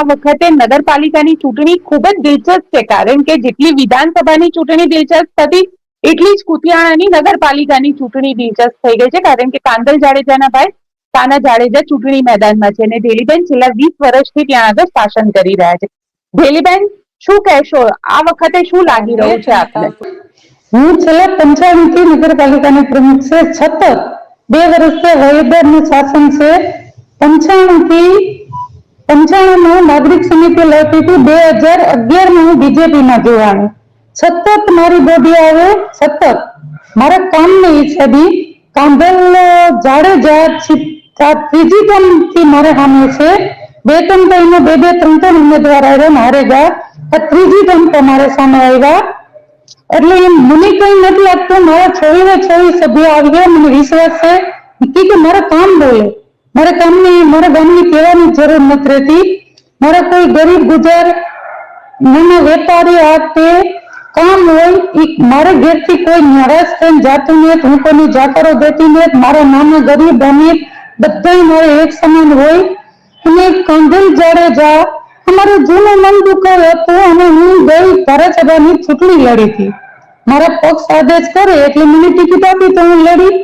આ વખતે નગરપાલિકાની ચૂંટણી ખૂબ જ દિલચસ્પ છે, કારણ કે જેટલી વિધાનસભાની ચૂંટણી દિલચસ્પ હતી, એટલી જ કુતિયાણાની નગરપાલિકાની ચૂંટણી દિલચસ્પ થઈ ગઈ છે, કારણ કે કાંદલ જાડેજાના ભાઈ કાના જાડેજા ચૂંટણી મેદાનમાં છે અને ઢેલીબેન છેલ્લા વીસ વર્ષથી ત્યાં આગળ શાસન કરી રહ્યા છે. ઢેલીબેન શું કહેશો? આ વખતે શું લાગી રહ્યું છે આપને? હું છેલ્લા પંચાવનથી નગરપાલિકાની પ્રમુખ છે, છતાં બે વર્ષથી વહીવટનું શાસન છે. પંચાણું થી પંચાણું નાગરિક સમિતિ લડતી હતી બે હજાર અગિયારમાં હું બીજેપી માં જોવાનું. સતત મારી બોડી આવે, સતત. મારા કામની હિસાબે કાંધલ જાડેજા ત્રીજી ટર્મથી મારે સામે છે. બે ત્રણ ટાઈમે બે બે ત્રણ ત્રણ ઉમેદવાર આવ્યા, મારે ગયા. ત્રીજી ટર્મ તમારે સામે આવ્યા. એટલે એમ મને કઈ નથી લાગતું, મારા છવ્વીસે છવ્વીસ સભ્યો આવી ગયા મને વિશ્વાસ છે. કે મારા કામ બોલે. મારા તમને, મારા ગામની કહેવાની જરૂર નથી રહેતી. મારા કોઈ ગરીબ ગુજર, નાના વેપારી આ તે કામ હોય એ મારે ઘેરથી કોઈ નારાજ થઈને જાતું નહીં હું કોઈની જાકારો દેતી નહીં મારા નાના ગરીબ અમીર બધાય મારે એક સમાન હોય. અને જ્યારે જાડેજા અમારું જૂનું મન દુખાવ હતું અને હું ગઈ ધારાસભાની ચૂંટણી લડી હતી. મારા પક્ષ આદેશ કરે એટલે મને ટિકિટ આપી તો હું લડી.